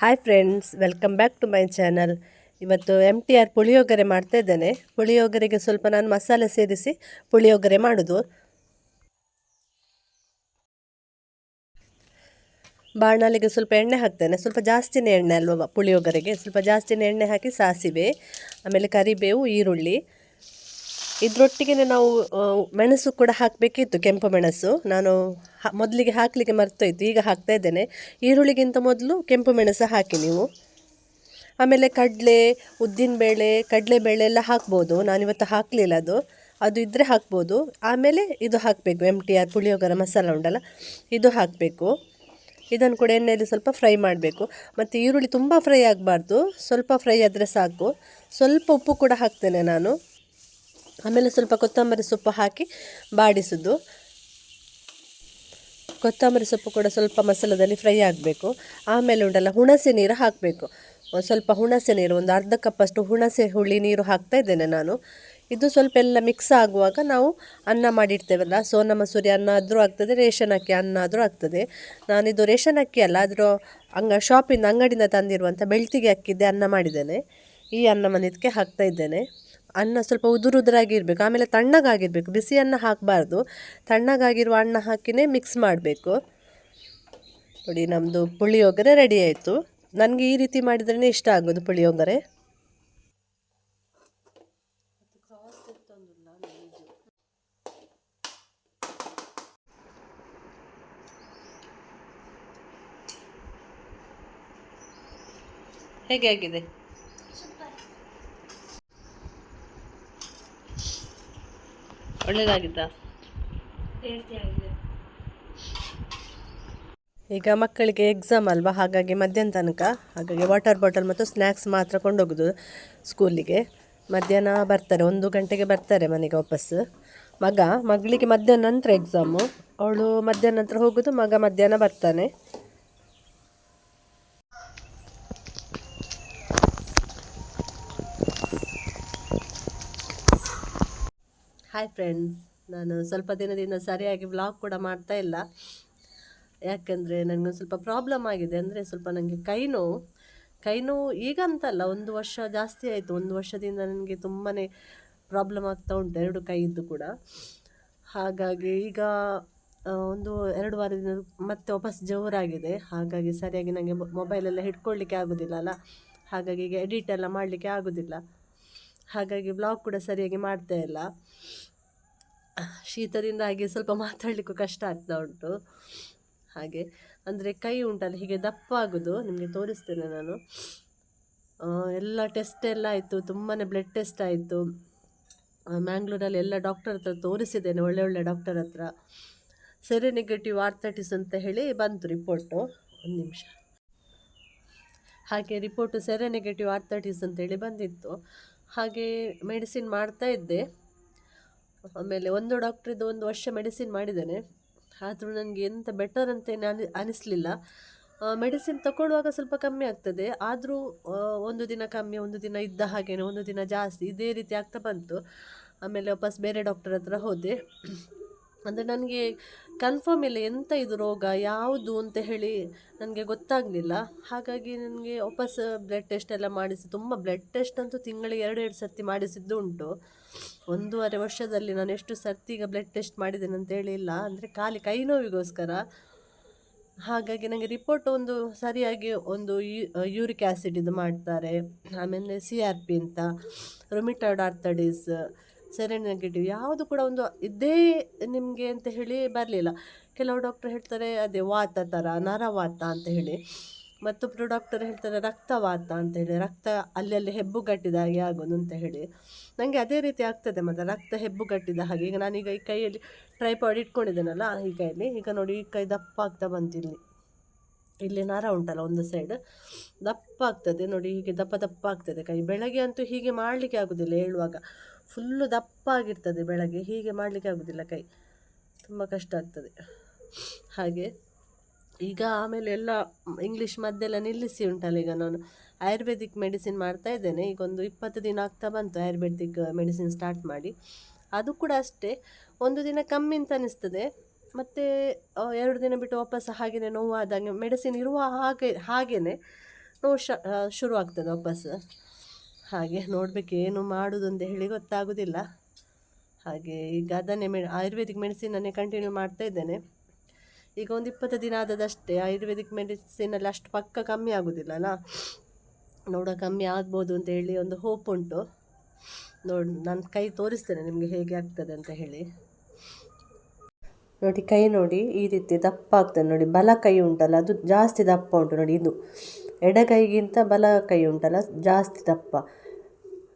Hi friends welcome back to my channel ಇವತ್ತು M T R puliyogare ಮಾಡ್ತಾ ಇದ್ದೇನೆ. ಪುಳಿಯೋಗರೆಗೆ ಸ್ವಲ್ಪ ನಾನು ಮಸಾಲೆ ಸೇರಿಸಿ ಪುಳಿಯೋಗರೆ ಮಾಡೋದು. ಬಾಣಲಿಗೆ ಸ್ವಲ್ಪ ಎಣ್ಣೆ ಹಾಕ್ತೇನೆ. ಸ್ವಲ್ಪ ಜಾಸ್ತಿನೇ ಎಣ್ಣೆ ಅಲ್ವ ಪುಳಿಯೋಗರೆಗೆ. ಸ್ವಲ್ಪ ಜಾಸ್ತಿನೇ ಎಣ್ಣೆ ಹಾಕಿ ಸಾಸಿವೆ, ಆಮೇಲೆ ಕರಿಬೇವು, ಈರುಳ್ಳಿ. ಇದರೊಟ್ಟಿಗೆ ನಾವು ಮೆಣಸು ಕೂಡ ಹಾಕಬೇಕಿತ್ತು, ಕೆಂಪು ಮೆಣಸು. ನಾನು ಮೊದಲಿಗೆ ಹಾಕಲಿಕ್ಕೆ ಮರ್ತೋಯ್ತು, ಈಗ ಹಾಕ್ತಾ ಇದ್ದೇನೆ. ಈರುಳ್ಳಿಗಿಂತ ಮೊದಲು ಕೆಂಪು ಮೆಣಸು ಹಾಕಿ ನೀವು. ಆಮೇಲೆ ಕಡಲೆ, ಉದ್ದಿನಬೇಳೆ, ಕಡಲೆಬೇಳೆ ಎಲ್ಲ ಹಾಕ್ಬೋದು. ನಾನಿವತ್ತು ಹಾಕಲಿಲ್ಲ ಅದು. ಅದು ಇದ್ದರೆ ಹಾಕ್ಬೋದು. ಆಮೇಲೆ ಇದು ಹಾಕಬೇಕು M T R puliyogare masala ಉಂಟಲ್ಲ, ಇದು ಹಾಕಬೇಕು. ಇದನ್ನು ಕೂಡ ಎಣ್ಣೆಯಲ್ಲಿ ಸ್ವಲ್ಪ ಫ್ರೈ ಮಾಡಬೇಕು. ಮತ್ತು ಈರುಳ್ಳಿ ತುಂಬ ಫ್ರೈ ಆಗಬಾರ್ದು. ಸ್ವಲ್ಪ ಫ್ರೈ ಆದರೆ ಸಾಕು. ಸ್ವಲ್ಪ ಉಪ್ಪು ಕೂಡ ಹಾಕ್ತೇನೆ ನಾನು. ಆಮೇಲೆ ಸ್ವಲ್ಪ ಕೊತ್ತಂಬರಿ ಸೊಪ್ಪು ಹಾಕಿ ಬಾಡಿಸೋದು ಕೊತ್ತಂಬರಿ ಸೊಪ್ಪು ಕೂಡ ಸ್ವಲ್ಪ ಮಸಾಲದಲ್ಲಿ ಫ್ರೈ ಆಗಬೇಕು. ಆಮೇಲೆ ಉಂಟಲ್ಲ ಹುಣಸೆ ನೀರು ಹಾಕಬೇಕು. ಸ್ವಲ್ಪ ಹುಣಸೆ ನೀರು, ಒಂದು ಅರ್ಧ ಕಪ್ಪಷ್ಟು ಹುಣಸೆ ಹುಳಿ ನೀರು ಹಾಕ್ತಾ ಇದ್ದೇನೆ ನಾನು. ಇದು ಸ್ವಲ್ಪ ಎಲ್ಲ ಮಿಕ್ಸ್ ಆಗುವಾಗ ನಾವು ಅನ್ನ ಮಾಡಿಡ್ತೇವಲ್ಲ ಸೋನ ಮಸೂರಿ ಅನ್ನ ಆದರೂ ಆಗ್ತದೆ, ರೇಷನ್ ಅಕ್ಕಿ ಅನ್ನ ಆದರೂ ಆಗ್ತದೆ. ನಾನಿದು ರೇಷನ್ ಅಕ್ಕಿ ಅಲ್ಲ ಅದರ ಅಂಗ ಶಾಪಿಂದ ಅಂಗಡಿಯಿಂದ ತಂದಿರುವಂಥ ಬೆಳ್ತಿಗೆ ಅಕ್ಕಿದ್ದೆ ಅನ್ನ ಮಾಡಿದ್ದೇನೆ. ಈ ಅನ್ನ ಮನೆಯದಕ್ಕೆ ಹಾಕ್ತಾ ಇದ್ದೇನೆ. ಅನ್ನ ಸ್ವಲ್ಪ ಉದುರು ಉದುರಾಗಿ ಇರಬೇಕು ಆಮೇಲೆ ತಣ್ಣಗಾಗಿರಬೇಕು. ಬಿಸಿ ಅನ್ನ ಹಾಕಬಾರ್ದು. ತಣ್ಣಗಾಗಿರುವ ಅನ್ನ ಹಾಕಿನೇ ಮಿಕ್ಸ್ ಮಾಡಬೇಕು. ನೋಡಿ ನಮ್ಮದು ಪುಳಿಯೋಗರೆ ರೆಡಿ ಆಯಿತು. ನನಗೆ ಈ ರೀತಿ ಮಾಡಿದ್ರೇ ಇಷ್ಟ ಆಗೋದು ಪುಳಿಯೋಗರೆ. ಹೇಗೆ ಆಗಿದೆ? ಈಗ ಮಕ್ಕಳಿಗೆ ಎಕ್ಸಾಮ್ ಅಲ್ವಾ? ಹಾಗಾಗಿ ಮಧ್ಯಾಹ್ನ ತನಕ. ಹಾಗಾಗಿ ವಾಟರ್ ಬಾಟಲ್ ಮತ್ತು ಸ್ನ್ಯಾಕ್ಸ್ ಮಾತ್ರ ಕೊಂಡೋಗೋದು ಸ್ಕೂಲಿಗೆ ಮಧ್ಯಾಹ್ನ ಬರ್ತಾರೆ ಒಂದು ಗಂಟೆಗೆ ಬರ್ತಾರೆ ಮನೆಗೆ ವಾಪಸ್. ಮಗ ಮಗಳಿಗೆ ಮಧ್ಯಾಹ್ನ ನಂತರ ಎಕ್ಸಾಮು ಅವಳು ಮಧ್ಯಾಹ್ನ ನಂತರ ಹೋಗೋದು ಮಗ ಮಧ್ಯಾಹ್ನ ಬರ್ತಾನೆ. ಹಾಯ್ ಫ್ರೆಂಡ್ಸ್ ನಾನು ಸ್ವಲ್ಪ ದಿನದಿಂದ ಸರಿಯಾಗಿ ವ್ಲಾಗ್ ಕೂಡ ಮಾಡ್ತಾ ಇಲ್ಲ. ಯಾಕಂದರೆ ನನಗೊಂದು ಸ್ವಲ್ಪ ಪ್ರಾಬ್ಲಮ್ ಆಗಿದೆ. ಅಂದರೆ ಸ್ವಲ್ಪ ನನಗೆ ಕೈ ನೋವು. ಕೈ ನೋವು ಈಗ ಅಂತಲ್ಲ ಒಂದು ವರ್ಷ ಜಾಸ್ತಿ ಆಯಿತು. ಒಂದು ವರ್ಷದಿಂದ ನನಗೆ ತುಂಬಾ ಪ್ರಾಬ್ಲಮ್ ಆಗ್ತಾ ಉಂಟು, ಎರಡು ಕೈಯಿದ್ದು ಕೂಡ. ಹಾಗಾಗಿ ಈಗ ಒಂದು ಎರಡು ವಾರದಿಂದ ಮತ್ತೆ ವಾಪಸ್ ಜೋರಾಗಿದೆ. ಹಾಗಾಗಿ ಸರಿಯಾಗಿ ನನಗೆ ಮೊಬೈಲೆಲ್ಲ ಹಿಡ್ಕೊಳ್ಳಿಕ್ಕೆ ಆಗೋದಿಲ್ಲ ಅಲ್ಲ. ಹಾಗಾಗಿ ಈಗ ಎಡಿಟ್ ಎಲ್ಲ ಮಾಡಲಿಕ್ಕೆ ಆಗೋದಿಲ್ಲ. ಹಾಗಾಗಿ ಬ್ಲಾಗ್ ಕೂಡ ಸರಿಯಾಗಿ ಮಾಡ್ತಾ ಇಲ್ಲ. ಶೀತದಿಂದ ಹಾಗೆ ಸ್ವಲ್ಪ ಮಾತಾಡಲಿಕ್ಕೂ ಕಷ್ಟ ಆಗ್ತಾ ಉಂಟು. ಹಾಗೆ, ಅಂದರೆ ಕೈ ಉಂಟಲ್ಲ, ಹೀಗೆ ದಪ್ಪ ಆಗೋದು, ನಿಮಗೆ ತೋರಿಸ್ತೇನೆ ನಾನು. ಎಲ್ಲ ಟೆಸ್ಟ್ ಎಲ್ಲ ಆಯಿತು ತುಂಬಾ ಬ್ಲಡ್ ಟೆಸ್ಟ್ ಆಯಿತು. ಮ್ಯಾಂಗ್ಳೂರಲ್ಲಿ ಎಲ್ಲ ಡಾಕ್ಟರ್ ಹತ್ರ ತೋರಿಸಿದ್ದೇನೆ, ಒಳ್ಳೆ ಒಳ್ಳೆ ಡಾಕ್ಟರ್ ಹತ್ರ. ಸೆರೆ ನೆಗೆಟಿವ್ ಆರ್ಥೈಟಿಸ್ ಅಂತ ಹೇಳಿ ಬಂತು ರಿಪೋರ್ಟು ಒಂದು ನಿಮಿಷ. ಹಾಗೆ ರಿಪೋರ್ಟು ಸೆರೆ ನೆಗೆಟಿವ್ ಅಂತ ಅಂತೇಳಿ ಬಂದಿತ್ತು. ಹಾಗೆ ಮೆಡಿಸಿನ್ ಮಾಡ್ತಾ ಇದ್ದೆ. ಆಮೇಲೆ ಒಂದು ಡಾಕ್ಟ್ರಿದ್ದು ಒಂದು ವರ್ಷ ಮೆಡಿಸಿನ್ ಮಾಡಿದ್ದೇನೆ. ಆದರೂ ನನಗೆ ಎಂತ ಬೆಟರ್ ಅಂತೇನು ಅನಿ, ಅನಿಸಲಿಲ್ಲ. ಮೆಡಿಸಿನ್ ತಗೊಳ್ಳುವಾಗ ಸ್ವಲ್ಪ ಕಮ್ಮಿ ಆಗ್ತದೆ. ಆದರೂ ಒಂದು ದಿನ ಕಮ್ಮಿ, ಒಂದು ದಿನ ಇದ್ದ ಹಾಗೇನೆ, ಒಂದು ದಿನ ಜಾಸ್ತಿ ಇದೇ ರೀತಿ ಆಗ್ತಾ ಬಂತು. ಆಮೇಲೆ ವಾಪಸ್ ಬೇರೆ ಡಾಕ್ಟರ್ ಹತ್ರ ಹೋದೆ. ಅಂದರೆ ನನಗೆ ಕನ್ಫರ್ಮ್ ಇಲ್ಲ ಎಂಥ ಇದು ರೋಗ, ಯಾವುದು ಅಂತ ಹೇಳಿ ನನಗೆ ಗೊತ್ತಾಗಲಿಲ್ಲ. ಹಾಗಾಗಿ ನನಗೆ ವಾಪಸ್ ಬ್ಲಡ್ ಟೆಸ್ಟ್ ಎಲ್ಲ ಮಾಡಿಸಿ, ತುಂಬ ಬ್ಲಡ್ ಟೆಸ್ಟ್ ಅಂತೂ ತಿಂಗಳಿಗೆ ಎರಡೆರಡು ಎರಡು ಸರ್ತಿ ಮಾಡಿಸಿದ್ದು ಉಂಟು. ಒಂದೂವರೆ ವರ್ಷದಲ್ಲಿ ನಾನು ಎಷ್ಟು ಸರ್ತಿ ಈಗ ಬ್ಲಡ್ ಟೆಸ್ಟ್ ಮಾಡಿದ್ದೇನೆ ಅಂತ ಹೇಳಿಲ್ಲ. ಅಂದರೆ ಖಾಲಿ ಕೈ ನೋವಿಗೋಸ್ಕರ. ಹಾಗಾಗಿ ನನಗೆ ರಿಪೋರ್ಟ್ ಒಂದು ಸರಿಯಾಗಿ ಒಂದು ಯೂರಿಕ್ ಆ್ಯಸಿಡ್ ಇದು ಮಾಡ್ತಾರೆ. ಆಮೇಲೆ ಸಿ ಆರ್ ಪಿ ಅಂತ ರೊಮಿಟಾಯ್ಡ್ ಆರ್ಥಡಿಸ್ ಸೆರೆನ್ ನೆಗೆಟಿವ್ ಯಾವುದು ಕೂಡ ಒಂದು ಇದೇ ನಿಮಗೆ ಅಂತ ಹೇಳಿ ಬರಲಿಲ್ಲ. ಕೆಲವು ಡಾಕ್ಟರ್ ಹೇಳ್ತಾರೆ ಅದೇ ವಾತ ಥರ ನರವಾತ ಅಂತ ಹೇಳಿ. ಮತ್ತೊಬ್ಬರು ಡಾಕ್ಟರ್ ಹೇಳ್ತಾರೆ ರಕ್ತವಾತ ಅಂತ ಹೇಳಿ. ರಕ್ತ ಅಲ್ಲಲ್ಲಿ ಹೆಬ್ಬುಗಟ್ಟಿದ ಹಾಗೆ ಆಗೋದು ಅಂತ ಹೇಳಿ. ನನಗೆ ಅದೇ ರೀತಿ ಆಗ್ತದೆ ಮತ್ತು ರಕ್ತ ಹೆಬ್ಬುಗಟ್ಟಿದ ಹಾಗೆ. ಈಗ ನಾನೀಗ ಈ ಕೈಯಲ್ಲಿ ಟ್ರೈಪಾಡ್ ಇಟ್ಕೊಂಡಿದ್ದೇನಲ್ಲ, ಈ ಕೈಯಲ್ಲಿ. ಈಗ ನೋಡಿ, ಈ ಕೈ ದಪ್ಪ ಆಗ್ತಾ ಬಂತು ಇಲ್ಲಿ. ಇಲ್ಲಿ ನರ ಉಂಟಲ್ಲ ಒಂದು ಸೈಡ್ ದಪ್ಪ ಆಗ್ತದೆ ನೋಡಿ, ಹೀಗೆ ದಪ್ಪ ದಪ್ಪ ಆಗ್ತದೆ ಕೈ. ಬೆಳಗ್ಗೆ ಅಂತೂ ಹೀಗೆ ಮಾಡಲಿಕ್ಕೆ ಆಗೋದಿಲ್ಲ ಹೇಳುವಾಗ. ಫುಲ್ಲು ದಪ್ಪ ಆಗಿರ್ತದೆ ಬೆಳಗ್ಗೆ. ಹೀಗೆ ಮಾಡಲಿಕ್ಕೆ ಆಗೋದಿಲ್ಲ ಕೈ. ತುಂಬ ಕಷ್ಟ ಆಗ್ತದೆ. ಹಾಗೆ ಈಗ ಆಮೇಲೆ ಎಲ್ಲ ಇಂಗ್ಲೀಷ್ ಮದ್ದೆಲ್ಲ ನಿಲ್ಲಿಸಿ ಉಂಟಲ್ಲ ಈಗ ನಾನು. ಆಯುರ್ವೇದಿಕ್ ಮೆಡಿಸಿನ್ ಮಾಡ್ತಾ ಇದ್ದೇನೆ. ಈಗ ಒಂದು ಇಪ್ಪತ್ತು ದಿನ ಆಗ್ತಾ ಬಂತು ಆಯುರ್ವೇದಿಕ್ ಮೆಡಿಸಿನ್ ಸ್ಟಾರ್ಟ್ ಮಾಡಿ. ಅದು ಕೂಡ ಅಷ್ಟೇ. ಒಂದು ದಿನ ಕಮ್ಮಿ ಅಂತ ಅನಿಸ್ತದೆ. ಮತ್ತು ಎರಡು ದಿನ ಬಿಟ್ಟು ವಾಪಸ್ ಹಾಗೆಯೇ ನೋವಾದಾಗ ಮೆಡಿಸಿನ್ ಇರುವ ಹಾಗೆ ಹಾಗೆಯೇ ನೋವು ಶ ಶುರು ಆಗ್ತದೆ ವಾಪಸ್. ಹಾಗೆ ನೋಡಬೇಕು ಏನು ಮಾಡೋದು ಅಂತ ಹೇಳಿ ಗೊತ್ತಾಗೋದಿಲ್ಲ. ಹಾಗೆ ಈಗ ಅದನ್ನೇ ಮೆ, ಆಯುರ್ವೇದಿಕ್ ಮೆಡಿಸಿನನ್ನೇ ಕಂಟಿನ್ಯೂ ಮಾಡ್ತಾ ಇದ್ದೇನೆ. ಈಗ ಒಂದು ಇಪ್ಪತ್ತು ದಿನ ಆದದಷ್ಟೇ ಆಯುರ್ವೇದಿಕ್ ಮೆಡಿಸಿನಲ್ಲಿ ಅಷ್ಟು ಪಕ್ಕ ಕಮ್ಮಿ ಆಗೋದಿಲ್ಲ ಅಲ್ಲ ನೋಡ ಕಮ್ಮಿ ಆಗ್ಬೋದು ಅಂತ ಹೇಳಿ ಒಂದು ಹೋಪ್ ಉಂಟು. ನೋಡಿ, ನಾನು ಕೈ ತೋರಿಸ್ತೇನೆ ನಿಮಗೆ ಹೇಗೆ ಆಗ್ತದೆ ಅಂತ ಹೇಳಿ. ನೋಡಿ, ಕೈ ನೋಡಿ ಈ ರೀತಿ ದಪ್ಪ ಆಗ್ತದೆ ನೋಡಿ. ಬಲ ಕೈ ಉಂಟಲ್ಲ, ಅದು ಜಾಸ್ತಿ ದಪ್ಪ ಉಂಟು ನೋಡಿ ಇದು. ಎಡಗೈಗಿಂತ ಬಲ ಕೈ ಉಂಟಲ್ಲ, ಜಾಸ್ತಿ ದಪ್ಪ.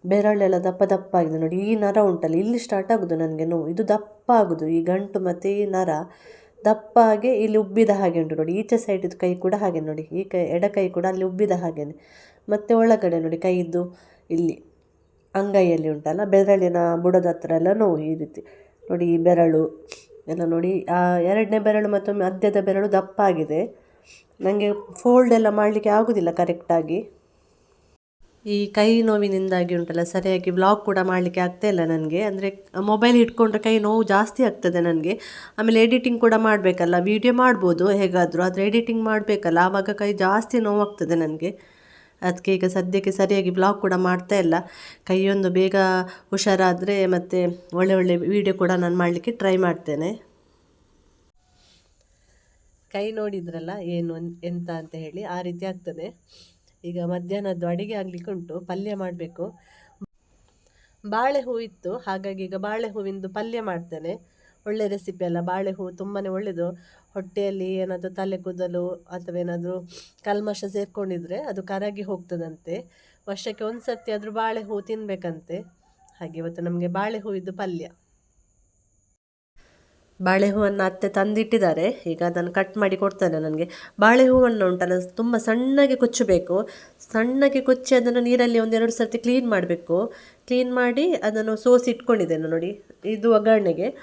ಬೆರಳೆಲ್ಲ ದಪ್ಪ ದಪ್ಪ ಆಗಿದೆ ನೋಡಿ, ಈ ನರ ಉಂಟಲ್ಲ, ಇಲ್ಲಿ ಸ್ಟಾರ್ಟ್ ಆಗೋದು ನನಗೆ ನೋವು, ಇದು ದಪ್ಪ ಆಗೋದು, ಈ ಗಂಟು ಮತ್ತು ಈ ನರ ದಪ್ಪ ಹಾಗೆ ಇಲ್ಲಿ ಉಬ್ಬಿದ ಹಾಗೆ ಉಂಟು ನೋಡಿ, ಈಚೆ ಸೈಡಿದು ಕೈ ಕೂಡ ಹಾಗೆ ನೋಡಿ, ಈ ಕೈ, ಎಡ ಕೈ ಕೂಡ ಅಲ್ಲಿ ಉಬ್ಬಿದ ಹಾಗೇನೆ ಮತ್ತು ಒಳಗಡೆ ನೋಡಿ, ಕೈದು ಇಲ್ಲಿ ಅಂಗೈಯಲ್ಲಿ ಉಂಟಲ್ಲ, ಬೆರಳಿನ ಬುಡದ ಹತ್ರ ಎಲ್ಲ ನೋವು ಈ ರೀತಿ. ನೋಡಿ, ಈ ಬೆರಳು ಎಲ್ಲ ನೋಡಿ, ಆ ಎರಡನೇ ಬೆರಳು ಮತ್ತು ಮಧ್ಯದ ಬೆರಳು ದಪ್ಪ ಆಗಿದೆ. ನನಗೆ ಫೋಲ್ಡ್ ಎಲ್ಲ ಮಾಡಲಿಕ್ಕೆ ಆಗೋದಿಲ್ಲ ಕರೆಕ್ಟಾಗಿ ಈ ಕೈ ನೋವಿನಿಂದಾಗಿ ಉಂಟಲ್ಲ, ಸರಿಯಾಗಿ ಬ್ಲಾಗ್ ಕೂಡ ಮಾಡಲಿಕ್ಕೆ ಆಗ್ತಾ ಇಲ್ಲ ನನಗೆ. ಅಂದರೆ ಮೊಬೈಲ್ ಇಟ್ಕೊಂಡ್ರೆ ಕೈ ನೋವು ಜಾಸ್ತಿ ಆಗ್ತದೆ ನನಗೆ. ಆಮೇಲೆ ಎಡಿಟಿಂಗ್ ಕೂಡ ಮಾಡಬೇಕಲ್ಲ ವೀಡಿಯೋ ಮಾಡ್ಬೋದು ಹೇಗಾದರೂ, ಆದರೆ ಎಡಿಟಿಂಗ್ ಮಾಡಬೇಕಲ್ಲ, ಆವಾಗ ಕೈ ಜಾಸ್ತಿ ನೋವಾಗ್ತದೆ ನನಗೆ. ಅದಕ್ಕೆ ಈಗ ಸದ್ಯಕ್ಕೆ ಸರಿಯಾಗಿ ಬ್ಲಾಗ್ ಕೂಡ ಮಾಡ್ತಾ ಇಲ್ಲ. ಕೈಯೊಂದು ಬೇಗ ಹುಷಾರಾದರೆ ಮತ್ತು ಒಳ್ಳೆ ಒಳ್ಳೆ ವೀಡಿಯೋ ಕೂಡ ನಾನು ಮಾಡಲಿಕ್ಕೆ ಟ್ರೈ ಮಾಡ್ತೇನೆ. ಕೈ ನೋಡಿದ್ರಲ್ಲ, ಏನು, ಎಂತ ಅಂತ ಹೇಳಿ ಆ ರೀತಿ ಆಗ್ತದೆ. ಈಗ ಮಧ್ಯಾಹ್ನದ್ದು ಅಡಿಗೆ ಆಗಲಿಕ್ಕೆ ಉಂಟು, ಪಲ್ಯ ಮಾಡಬೇಕು. ಬಾಳೆ ಹೂ ಇತ್ತು, ಹಾಗಾಗಿ ಈಗ ಬಾಳೆ ಹೂವಿಂದು ಪಲ್ಯ ಮಾಡ್ತೇನೆ. ಒಳ್ಳೆ ರೆಸಿಪಿ ಅಲ್ಲ ಬಾಳೆ ಹೂವು ತುಂಬಾ ಒಳ್ಳೆಯದು ಹೊಟ್ಟೆಯಲ್ಲಿ ಏನಾದರೂ ತಲೆ ಕೂದಲು ಅಥವಾ ಏನಾದರೂ ಕಲ್ಮಶ ಸೇರಿಕೊಂಡಿದ್ರೆ ಅದು ಕರಗಿ ಹೋಗ್ತದಂತೆ. ವರ್ಷಕ್ಕೆ ಒಂದು ಸರ್ತಿ ಆದರೂ ಬಾಳೆ ಹೂವು ತಿನ್ನಬೇಕಂತೆ ಹಾಗೆ ಇವತ್ತು ನಮಗೆ ಬಾಳೆ ಹೂವಿದ್ದು ಪಲ್ಯ. ಬಾಳೆ ಹೂವನ್ನು ಅತ್ತೆ ತಂದಿಟ್ಟಿದ್ದಾರೆ. ಈಗ ಅದನ್ನು ಕಟ್ ಮಾಡಿ ಕೊಡ್ತಾನೆ ನನಗೆ. ಬಾಳೆ ಹೂವನ್ನು ಉಂಟಲ್ಲ, ತುಂಬ ಸಣ್ಣಗೆ ಕೊಚ್ಚಬೇಕು. ಸಣ್ಣಗೆ ಕೊಚ್ಚಿ ಅದನ್ನು ನೀರಲ್ಲಿ ಒಂದೆರಡು ಸರ್ತಿ ಕ್ಲೀನ್ ಮಾಡಬೇಕು. ಕ್ಲೀನ್ ಮಾಡಿ ಅದನ್ನು ಸೋಸಿ ಇಟ್ಕೊಂಡಿದ್ದೇನೆ ನೋಡಿ. ಇದು ಒಗ್ಗರಣೆಗೆ.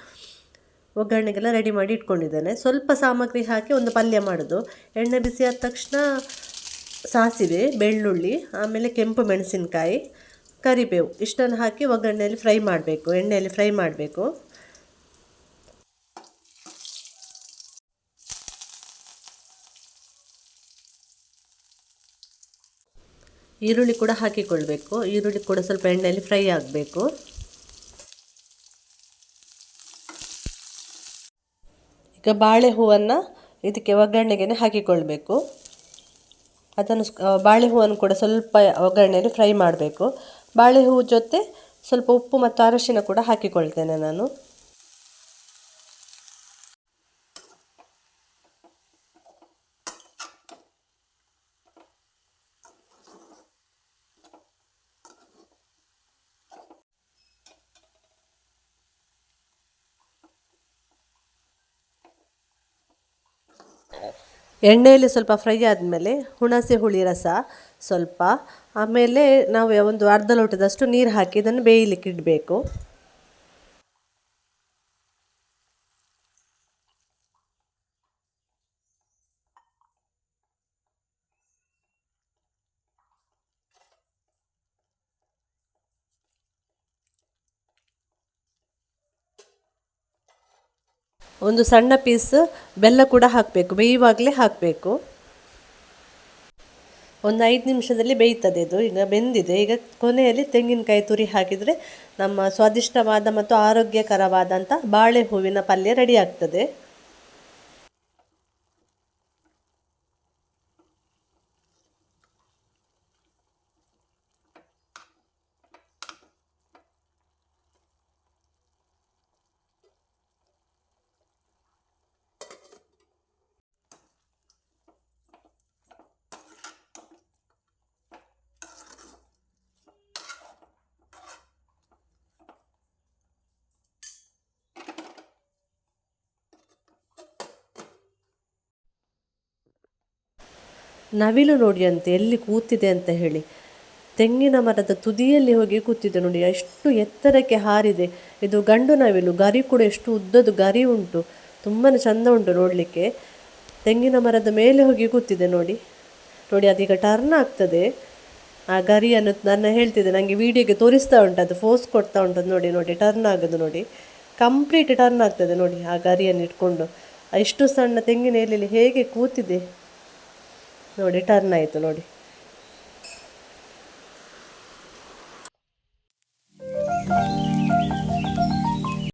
ಒಗ್ಗರಣೆಗೆಲ್ಲ ರೆಡಿ ಮಾಡಿ ಇಟ್ಕೊಂಡಿದ್ದೇನೆ. ಸ್ವಲ್ಪ ಸಾಮಗ್ರಿ ಹಾಕಿ ಒಂದು ಪಲ್ಯ ಮಾಡೋದು. ಎಣ್ಣೆ ಬಿಸಿ ಆದ ತಕ್ಷಣ ಸಾಸಿವೆ, ಬೆಳ್ಳುಳ್ಳಿ, ಆಮೇಲೆ ಕೆಂಪು ಮೆಣಸಿನಕಾಯಿ, ಕರಿಬೇವು. ಇಷ್ಟನ್ನು ಹಾಕಿ ಒಗ್ಗರಣೆಯಲ್ಲಿ ಫ್ರೈ ಮಾಡಬೇಕು. ಎಣ್ಣೆಯಲ್ಲಿ ಫ್ರೈ ಮಾಡಬೇಕು. ಈರುಳ್ಳಿ ಕೂಡ ಹಾಕಿಕೊಳ್ಬೇಕು. ಈರುಳ್ಳಿ ಕೂಡ ಸ್ವಲ್ಪ ಎಣ್ಣೆಯಲ್ಲಿ ಫ್ರೈ ಆಗಬೇಕು. ಈಗ ಬಾಳೆ ಹೂವನ್ನು ಇದಕ್ಕೆ ಒಗ್ಗರಣೆಗೆ ಹಾಕಿಕೊಳ್ಬೇಕು. ಅದನ್ನು ಬಾಳೆ ಹೂವನ್ನು ಕೂಡ ಸ್ವಲ್ಪ ಒಗ್ಗರಣೆಯಲ್ಲಿ ಫ್ರೈ ಮಾಡಬೇಕು. ಬಾಳೆ ಹೂವು ಜೊತೆ ಸ್ವಲ್ಪ ಉಪ್ಪು ಮತ್ತು ಅರಶಿನ ಕೂಡ ಹಾಕಿಕೊಳ್ತೇನೆ ನಾನು. ಎಣ್ಣೆಯಲ್ಲಿ ಸ್ವಲ್ಪ ಫ್ರೈ ಆದಮೇಲೆ ಹುಣಸೆ ಹುಳಿ ರಸ ಸ್ವಲ್ಪ. ಆಮೇಲೆ ನಾವು ಒಂದು ಅರ್ಧ ಲೋಟದಷ್ಟು ನೀರು ಹಾಕಿ ಇದನ್ನು ಬೇಯಲಿಕ್ಕೆ ಇಡಬೇಕು. ಒಂದು ಸಣ್ಣ ಪೀಸ್ ಬೆಲ್ಲ ಕೂಡ ಹಾಕಬೇಕು, ಬೇಯುವಾಗಲೇ ಹಾಕಬೇಕು. ಒಂದು ಐದು ನಿಮಿಷದಲ್ಲಿ ಬೇಯ್ತದೆ ಇದು, ಈಗ ಬೆಂದಿದೆ. ಈಗ ಕೊನೆಯಲ್ಲಿ ತೆಂಗಿನಕಾಯಿ ತುರಿ ಹಾಕಿದರೆ ನಮ್ಮ ಸ್ವಾದಿಷ್ಟವಾದ ಮತ್ತು ಆರೋಗ್ಯಕರವಾದಂಥ ಬಾಳೆ ಹೂವಿನ ಪಲ್ಯ ರೆಡಿ ಆಗ್ತದೆ. ನವಿಲು ನೋಡಿ ಅಂತೆ, ಎಲ್ಲಿ ಕೂತಿದೆ ಅಂತ ಹೇಳಿ. ತೆಂಗಿನ ಮರದ ತುದಿಯಲ್ಲಿ ಹೋಗಿ ಕೂತಿದೆ ನೋಡಿ, ಎಷ್ಟು ಎತ್ತರಕ್ಕೆ ಹಾರಿದೆ. ಇದು ಗಂಡು ನವಿಲು, ಗರಿ ಕೂಡ ಎಷ್ಟು ಉದ್ದದ್ದು ಗರಿ ಉಂಟು. ತುಂಬಾ ಚಂದ ಉಂಟು ನೋಡಲಿಕ್ಕೆ. ತೆಂಗಿನ ಮರದ ಮೇಲೆ ಹೋಗಿ ಕೂತಿದೆ ನೋಡಿ. ನೋಡಿ, ಅದೀಗ ಟರ್ನ್ ಆಗ್ತದೆ. ಆ ಗರಿಯನ್ನು ನನ್ನ ಹೇಳ್ತಿದೆ ನನಗೆ ವೀಡಿಯೋಗೆ ತೋರಿಸ್ತಾ ಉಂಟು, ಅದು ಫೋರ್ಸ್ ಕೊಡ್ತಾ ಉಂಟು ನೋಡಿ ನೋಡಿ ಟರ್ನ್ ಆಗೋದು ನೋಡಿ. ಕಂಪ್ಲೀಟ್ ಟರ್ನ್ ಆಗ್ತದೆ ನೋಡಿ ಆ ಗರಿಯನ್ನು ಇಟ್ಕೊಂಡು. ಎಷ್ಟು ಸಣ್ಣ ತೆಂಗಿನ ಎಲೆಯಲ್ಲಿ ಹೇಗೆ ಕೂತಿದೆ? ನೋಡಿ ಟರ್ನ್ ಆಯಿತು ನೋಡಿ.